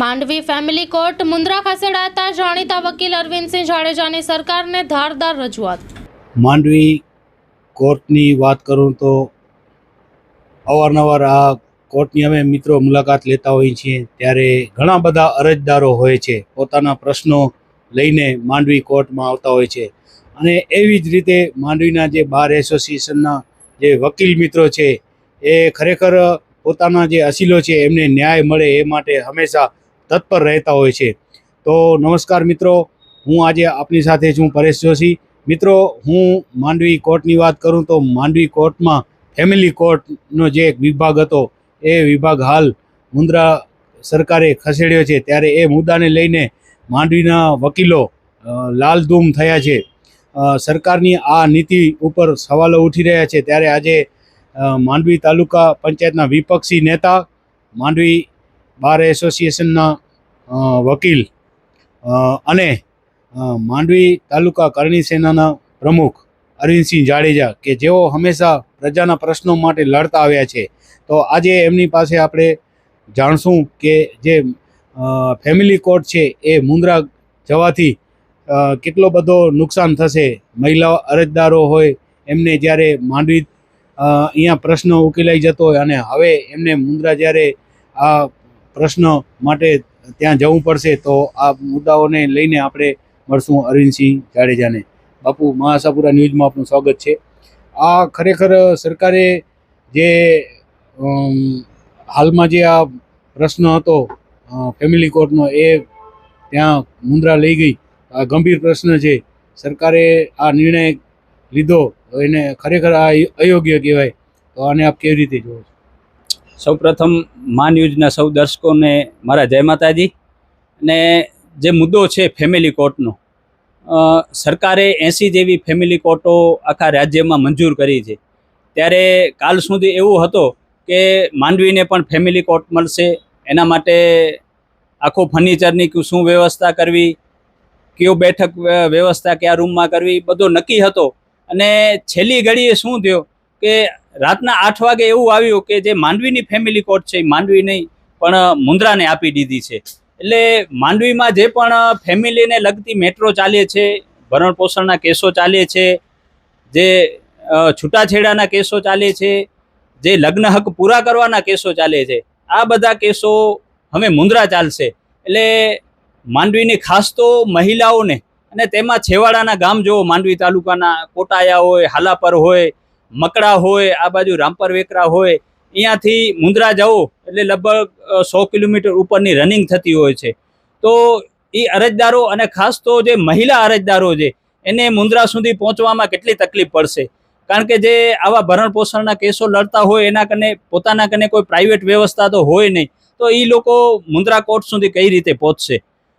Mandvi family court Mundra ખસેડાતા જાણીતા વકીલ અરવિંદસિંહ જાડેજાની સરકારને ધારદાર રજૂઆત. માંડવી કોર્ટની વાત કરું તો અવારનવાર આ કોર્ટની અમે મિત્રો મુલાકાત લેતા હોઈએ છીએ. ત્યારે ઘણા બધા અરજદારો હોય છે. પોતાના પ્રશ્નો લઈને માંડવી કોર્ટમાં આવતા હોય છે. અને એવી જ રીતે માંડવીના જે બાર એસોસિએશનના જે વકીલ મિત્રો છે, એ ખરેખર પોતાના જે અસીલો છે, એમને ન્યાય મળે એ માટે હંમેશા તત્પર રહેતા હોય છે. તો નમસ્કાર મિત્રો, હું આજે આપની સાથે છું પરેશ જોશી. મિત્રો, હું માંડવી કોર્ટની વાત કરું તો માંડવી કોર્ટમાં ફેમિલી કોર્ટનો જે એક વિભાગ હતો, એ વિભાગ હાલ મુન્દ્રા સરકારે ખસેડ્યો છે. ત્યારે એ મુદ્દાને લઈને માંડવીના વકીલો લાલધૂમ થયા છે. સરકારની આ નીતિ ઉપર સવાલો ઉઠી રહ્યા છે. ત્યારે આજે માંડવી તાલુકા પંચાયતના વિપક્ષી નેતા, માંડવી બાર એસોસિએશનના વકીલ અને માંડવી તાલુકા કરણી સેનાના પ્રમુખ અરવિંદસિંહ જાડેજા કે જેઓ હંમેશા પ્રજાના પ્રશ્નો માટે લડતા આવ્યા છે. તો આજે એમની પાસે આપણે જાણશું કે જે ફેમિલી કોર્ટ છે એ મુંદ્રા જવાથી કેટલો બધો નુકસાન થશે, મહિલા અરજદારો હોય, એમને જ્યારે માંડવી અહીંયા પ્રશ્ન ઉકેલાઈ જતો હોય અને હવે એમને મુંદ્રા જ્યારે આ પ્રશ્ન માટે ત્યાં જવું પડશે તો આ મુદ્દાઓને લઈને આપણે મળશું અરવિંદસિંહ જાડેજાને. બાપુ, મહાસાપુરા ન્યૂઝમાં આપનું સ્વાગત છે. આ ખરેખર સરકારે જે હાલમાં જે આ પ્રશ્ન હતો ફેમિલી કોર્ટનો, એ ત્યાં મુન્દ્રા લઈ ગઈ. આ ગંભીર પ્રશ્ન છે. સરકારે આ નિર્ણય લીધો, એને ખરેખર આ અયોગ્ય કહેવાય. તો આને આપ કેવી રીતે જુઓ છો? સૌપ્રથમ મા ન્યૂઝના સૌ દર્શકોને મારા જય માતાજી. અને જે મુદ્દો છે ફેમિલી કોર્ટનો સરકારે એંસી જેવી ફેમિલી કોર્ટો આખા રાજ્યમાં મંજૂર કરી છે. ત્યારે કાલ સુધી એવું હતો કે માંડવીને પણ ફેમિલી કોર્ટ મળશે, એના માટે આખું ફર્નિચરની શું વ્યવસ્થા કરવી, કયો બેઠક વ્યવસ્થા કયા રૂમમાં કરવી, બધો નક્કી હતો. અને છેલ્લી ઘડીએ શું થયો કે રાતના આઠ વાગે એવું આવ્યું કે જે માંડવીની ફેમિલી કોર્ટ છે, એ માંડવી નહીં પણ મુન્દ્રાને આપી દીધી છે. એટલે માંડવીમાં જે પણ ફેમિલીને લગતી મેટ્રો ચાલે છે, ભરણ પોષણના કેસો ચાલે છે, જે છૂટાછેડાના કેસો ચાલે છે, જે લગ્ન હક પૂરા કરવાના કેસો ચાલે છે, આ બધા કેસો હવે મુન્દ્રા ચાલશે. એટલે માંડવીની ખાસ તો મહિલાઓને અને તેમાં છેવાડાના ગામ જો માંડવી તાલુકાના કોટાયા હોય, હાલાપર હોય મકડા હોય, આ બાજુ રામપર વેકરા હોય, અહીંયાથી મુંદ્રા જાઓ એટલે લગભગ સો કિલોમીટર ઉપરની રનિંગ થતી હોય છે. તો એ અરજદારો અને ખાસ તો જે મહિલા અરજદારો છે, એને મુંદ્રા સુધી પહોંચવામાં કેટલી તકલીફ પડશે? કારણ કે જે આવા ભરણ પોષણના કેસો લડતા હોય, એના કને, પોતાના કને કોઈ પ્રાઇવેટ વ્યવસ્થા તો હોય નહીં, તો એ લોકો મુન્દ્રા કોર્ટ સુધી કઈ રીતે પહોંચશે?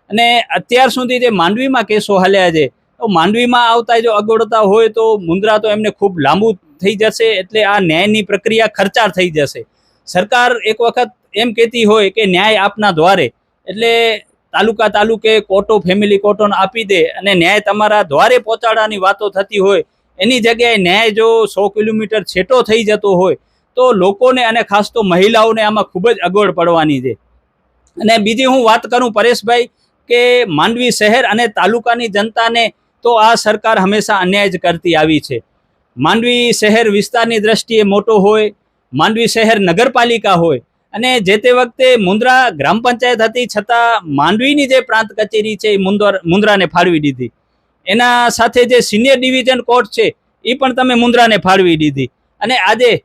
અને અત્યાર સુધી જે માંડવીમાં કેસો હાલ્યા છે, તો માંડવીમાં આવતા જો અગવડતા હોય તો મુંદ્રા તો એમને ખૂબ લાંબુ થઈ જશે એટલે આ ન્યાયની પ્રક્રિયા ખર્ચાળ થઈ જશે. સરકાર એક વખત એમ કહેતી હોય કે ન્યાય આપના દ્વારે, એટલે તાલુકા તાલુકે કોર્ટો ફેમિલી કોર્ટોને આપી દે અને ન્યાય તમારા દ્વારે પહોંચાડવાની વાતો થતી હોય, એની જગ્યાએ ન્યાય જો સો કિલોમીટર છેટો થઈ જતો હોય, તો લોકોને અને ખાસ તો મહિલાઓને આમાં ખૂબ જ અગવડ પડવાની છે. અને બીજી હું વાત કરું પરેશભાઈ કે માંડવી શહેર અને તાલુકાની જનતાને તો આ સરકાર હંમેશા અન્યાય જ કરતી આવી છે. માંડવી શહેર વિસ્તારની દ્રષ્ટિએ મોટો હોય, માંડવી શહેર નગરપાલિકા હોય, અને જે તે વખતે મુન્દ્રા ગ્રામ પંચાયત હતી, છતાં માંડવીની જે પ્રાંત કચેરી છે એ મુંદર મુન્દ્રાને ફાળવી દીધી. એના સાથે જે સિનિયર ડિવિઝન કોર્ટ છે, એ પણ તમે મુન્દ્રાને ફાળવી દીધી. અને આજે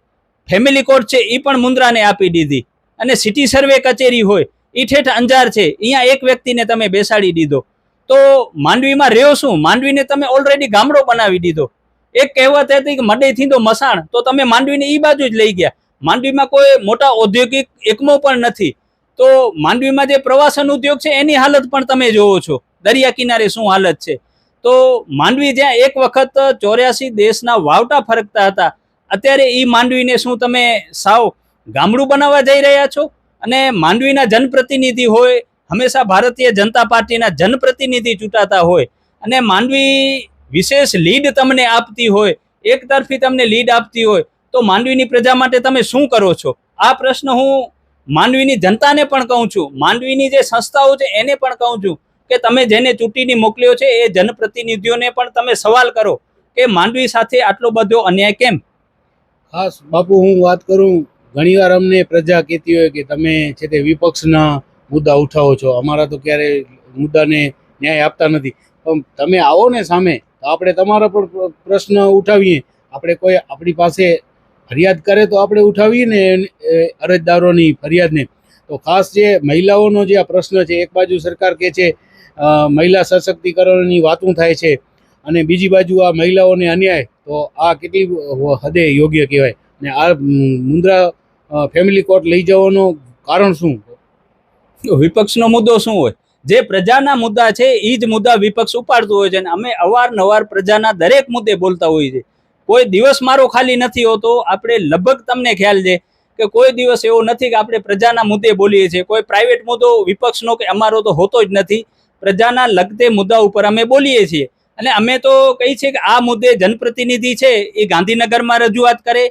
ફેમિલી કોર્ટ છે, એ પણ મુન્દ્રાને આપી દીધી. અને સિટી સર્વે કચેરી હોય એ ઠેઠ અંજાર છે અહીંયા એક વ્યક્તિને તમે બેસાડી દીધો. તો માંડવીમાં રહ્યો શું? માંડવીને તમે ઓલરેડી ગામડો બનાવી દીધો. એક કહેવત હતી કે મડેથી તો મસાણ. તો તમે માંડવીને એ બાજુ જ લઈ ગયા. માંડવીમાં કોઈ મોટા ઔદ્યોગિક એકમો પણ નથી. તો માંડવીમાં જે પ્રવાસન ઉદ્યોગ છે, એની હાલત પણ તમે જોવો છો. દરિયા કિનારે શું હાલત છે? તો માંડવી જ્યાં એક વખત ચોર્યાસી દેશના વાવટા ફરકતા હતા, અત્યારે એ માંડવીને શું તમે સાવ ગામડું બનાવવા જઈ રહ્યા છો? અને માંડવીના જનપ્રતિનિધિ હોય, હંમેશા ભારતીય જનતા પાર્ટીના જનપ્રતિનિધિ ચૂંટાતા હોય. અને માંડવી વિશેષ લીડ તમને આપતી હોય, એક તરફી તમને લીડ આપતી હોય, તો માંડવીની પ્રજા માટે તમે શું કરો છો? આ પ્રશ્ન હું માંડવીની જનતાને પણ કહું છું. માંડવીની જે સંસ્થાઓ છે એને પણ કહું છું કે તમે જેને ચૂંટીને મોકલ્યો છે, એ જનપ્રતિનિધિઓને પણ તમે સવાલ કરો કે માંડવી સાથે આટલો બધો અન્યાય કેમ? ખાસ બાપુ, હું વાત કરું ઘણીવાર અમને પ્રજા કહેતી હોય કે તમે છે તે વિપક્ષના મુદ્દા ઉઠાવો છો. અમારા તો ક્યારે મુદ્દાને ન્યાય આપતા નથી. પણ તમે આવો ને સામે તો આપણે તમારા પર પ્રશ્ન ઉઠાવીએ. આપણે કોઈ આપણી પાસે ફરિયાદ કરે તો આપણે ઉઠાવીએ ને અરજદારોની ફરિયાદને. તો ખાસ જે મહિલાઓનો જે આ પ્રશ્ન છે, એક બાજુ સરકાર કહે છે મહિલા સશક્તિકરણની વાતું થાય છે અને બીજી બાજુ આ મહિલાઓને અન્યાય, તો આ કેટલી હદે યોગ્ય કહેવાય. ને આ મુન્દ્રા ફેમિલી કોર્ટ લઈ જવાનું કારણ શું? વિપક્ષનો મુદ્દો શું હોય? જે પ્રજાના મુદ્દા છે, એ જ મુદ્દા વિપક્ષ ઉપાડતું હોય છે અને અમે અવારનવાર પ્રજાના દરેક મુદ્દે બોલતા હોઈએ છીએ. કોઈ દિવસ મારો ખાલી નથી હોતો, આપણે લગભગ તમને ખ્યાલ છે કે કોઈ દિવસ એવો નથી કે આપણે પ્રજાના મુદ્દે બોલીએ છીએ. કોઈ પ્રાઇવેટ મુદ્દો વિપક્ષનો કે અમારો તો હોતો જ નથી. પ્રજાના લગતે મુદ્દા ઉપર અમે બોલીએ છીએ. અને અમે તો કહી છીએ કે આ મુદ્દે જનપ્રતિનિધિ છે, એ ગાંધીનગરમાં રજૂઆત કરે.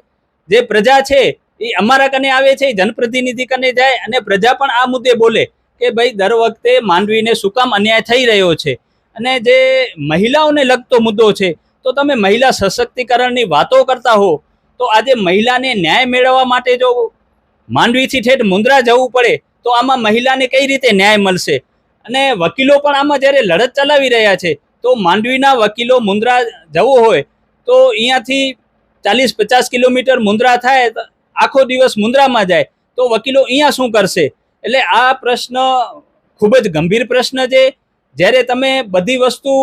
જે પ્રજા છે, એ અમારા કને આવે છે જનપ્રતિનિધિ કને જાય અને પ્રજા પણ આ મુદ્દે બોલે. કે ભાઈ દર વખતે માંડવીને શું કામ અન્યાય થઈ રહ્યો છે? અને જે મહિલાઓને લગતો મુદ્દો છે, તો તમે મહિલા સશક્તિકરણની વાતો કરતા હો, તો આજે મહિલાને ન્યાય મેળવવા માટે જો માંડવીથી ઠેઠ મુંદ્રા જવું પડે, તો આમાં મહિલાને કઈ રીતે ન્યાય મળશે? અને વકીલો પણ આમાં જ્યારે લડત ચલાવી રહ્યા છે, તો માંડવીના વકીલો મુન્દ્રા જવું હોય, તો અહીંયાથી ચાલીસ પચાસ કિલોમીટર મુંદ્રા થાય આખો દિવસ મુંદ્રામાં જાય, તો વકીલો અહીંયા શું કરશે? એટલે આ પ્રશ્ન ખૂબ જ ગંભીર પ્રશ્ન છે. જ્યારે તમે બધી વસ્તુ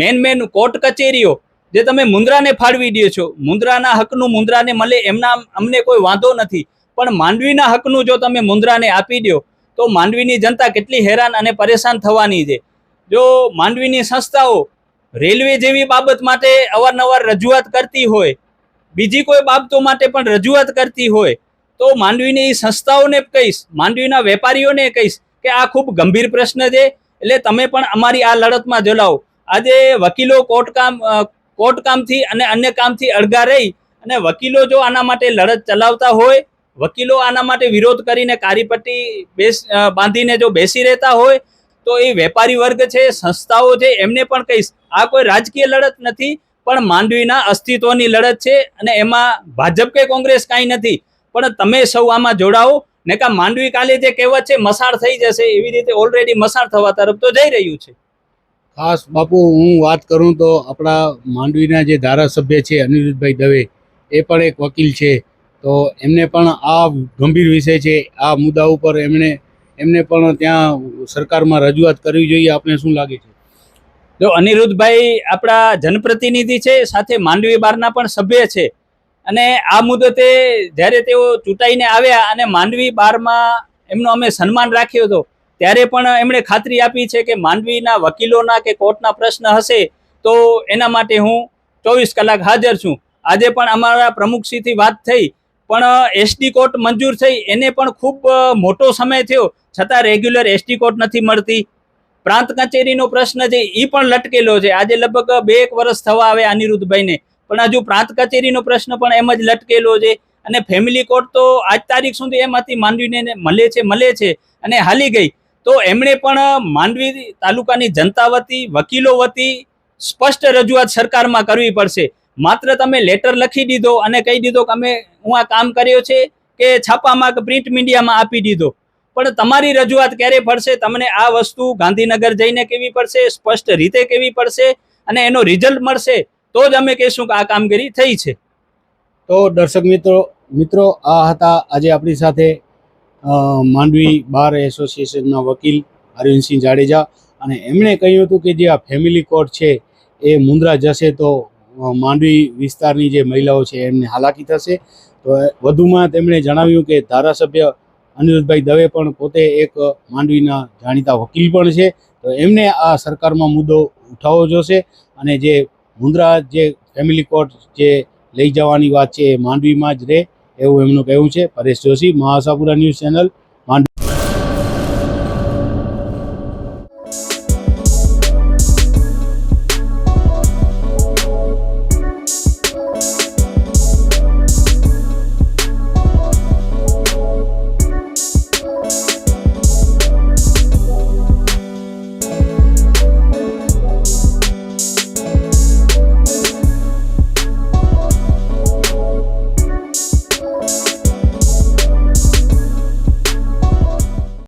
મેન મેન કોર્ટ કચેરીઓ જે તમે મુંદ્રાને ફાળવી દો છો, મુંદ્રાના હકનું મુંદ્રાને મળે એમના અમને કોઈ વાંધો નથી. પણ માંડવીના હકનું જો તમે મુંદ્રાને આપી દો, તો માંડવીની જનતા કેટલી હેરાન અને પરેશાન થવાની છે. જો માંડવીની સંસ્થાઓ રેલવે જેવી બાબત માટે અવારનવાર રજૂઆત કરતી હોય, બીજી કોઈ બાબતો માટે પણ રજૂઆત કરતી હોય તો માંડવીની સંસ્થાઓને કહીશ, માંડવીના વેપારીઓને કહીશ કે આ ખૂબ ગંભીર પ્રશ્ન છે. એટલે તમે પણ અમારી આ લડતમાં જોડાઓ આજે વકીલો કોર્ટકામ કોર્ટકામથી અને અન્ય કામથી અળગા રહી અને વકીલો જો આના માટે લડત ચલાવતા હોય, વકીલો આના માટે વિરોધ કરીને કારીપટ્ટી બેસ બાંધીને જો બેસી રહેતા હોય, તો એ વેપારી વર્ગ છે, સંસ્થાઓ છે, એમને પણ કહીશ, આ કોઈ રાજકીય લડત નથી, પણ માંડવીના અસ્તિત્વની લડત છે અને એમાં ભાજપ કે કોંગ્રેસ કાંઈ નથી. પણ તમે સૌ આમાં જોડાઓ. ને કા માંડવી કાલે જે કહેવત છે મસાળ થઈ જશે. એવી રીતે ઓલરેડી મસાળ થવા તરફ તો જઈ રહ્યું છે. ખાસ બાપુ હું વાત કરું તો આપણા માંડવીના જે ધારાસભ્ય છે અનિરુદ્ધભાઈ દવે એ પણ એક વકીલ છે. તો એમને પણ આ ગંભીર વિષય છે. આ મુદ્દા ઉપર એમણે એમને પણ ત્યાં સરકારમાં રજૂઆત કરવી જોઈએ. આપને શું લાગે છે? જો અનિરુદ્ધભાઈ આપણા જનપ્રતિનિધિ છે સાથે માંડવી બારના પણ સભ્ય છે. અને આ મુદતે જ્યારે તેઓ ચૂંટાઈને આવ્યા અને માંડવી બારમાં એમનો અમે સન્માન રાખ્યો હતો, ત્યારે પણ એમણે ખાતરી આપી છે કે માંડવીના વકીલોના કે કોર્ટના પ્રશ્ન હશે તો એના માટે હું ચોવીસ કલાક હાજર છું. આજે પણ અમારા પ્રમુખશ્રીથી વાત થઈ, પણ એસટી કોર્ટ મંજૂર થઈ. એને પણ ખૂબ મોટો સમય થયો, છતાં રેગ્યુલર એસટી કોર્ટ નથી મળતી. પ્રાંત કચેરીનો પ્રશ્ન છે એ પણ લટકેલો છે. આજે લગભગ બે એક વર્ષ થવા આવે અનિરુદ્ધભાઈને. પણ હજુ પ્રાંત કચેરીનો પ્રશ્ન પણ એમ જ લટકેલો છે અને ફેમિલી કોર્ટ તો આજ તારીખ સુધી એમાંથી માંડવીને મળે છે મળે છે અને હાલી ગઈ. તો એમણે પણ માંડવી તાલુકાની જનતા વતી, વકીલો વતી સ્પષ્ટ રજૂઆત સરકારમાં કરવી પડશે. માત્ર તમે લેટર લખી દીધો અને કહી દીધો કે અમે, હું આ કામ કર્યો છે કે છાપામાં કે પ્રિન્ટ મીડિયામાં આપી દીધો. પણ તમારી રજૂઆત ક્યારે પડશે તમને આ વસ્તુ ગાંધીનગર જઈને કેવી પડશે? સ્પષ્ટ રીતે કેવી પડશે? અને એનો રિઝલ્ટ મળશે? તો જ અમે કહીશું કે આ કામગીરી થઈ છે. તો દર્શક મિત્રો મિત્રો, આ હતા આજે આપણી સાથે માંડવી બાર એસોસિએશનના વકીલ અરવિંદસિંહ જાડેજા અને એમણે કહ્યું હતું કે જે આ ફેમિલી કોર્ટ છે એ મુંદ્રા જશે તો માંડવી વિસ્તારની જે મહિલાઓ છે એમને હાલાકી થશે. તો વધુમાં તેમણે જણાવ્યું કે ધારાસભ્ય અનિરુદ્ધભાઈ દવે પણ પોતે એક માંડવીના જાણીતા વકીલ પણ છે. તો એમને આ સરકારમાં મુદ્દો ઉઠાવવો જોશે અને જે મુન્દ્રા જે ફેમિલી કોર્ટ જે લઈ જવાની વાત છે એ માંડવીમાં જ રહે એવું એમનું કહેવું છે. Paresh Joshi Mahasapura news channel